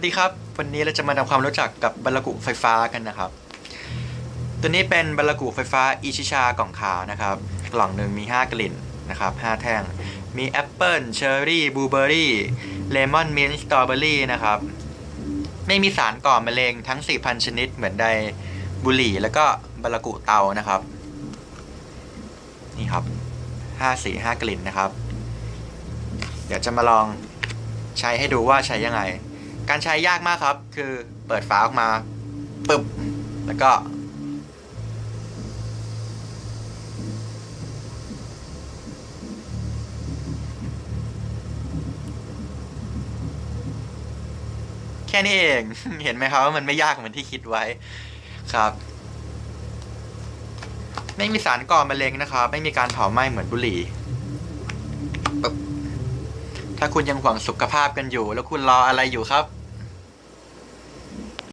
สวัสดีครับวันนี้เราจะมาทำความรู้จักกับบาลกุไฟฟ้ากันนะครับ ตัวนี้เป็นบาลกุไฟฟ้าอิชิชากล่องขาวนะครับ กล่องหนึ่งมี 5 กลิ่นนะครับ5แท่ง มีแอปเปิลเชอร์รี่บลูเบอร์รี่เลมอนมินต์สตรอเบอรี่นะครับ ไม่มีสารก่อมะเร็งทั้ง 4,000 ชนิดเหมือนไดบุหรี่ แล้วก็บาลกุเตานะครับ นี่ครับ5สี5กลิ่นนะครับ เดี๋ยวจะมาลองใช้ให้ดูว่าใช้ยังไง การใช้ยากมากครับ คือเปิดฝาออกมาปึ๊บแล้วก็ แค่นี้เอง เห็นไหมครับว่ามันไม่ยากเหมือนที่คิดไว้ครับ ไม่มีสารก่อมะเร็งนะครับ ไม่มีการเผาไหม้เหมือนบุหรี่ถ้าคุณยังหวังสุขภาพกันอยู่ แล้วคุณรออะไรอยู่ครับ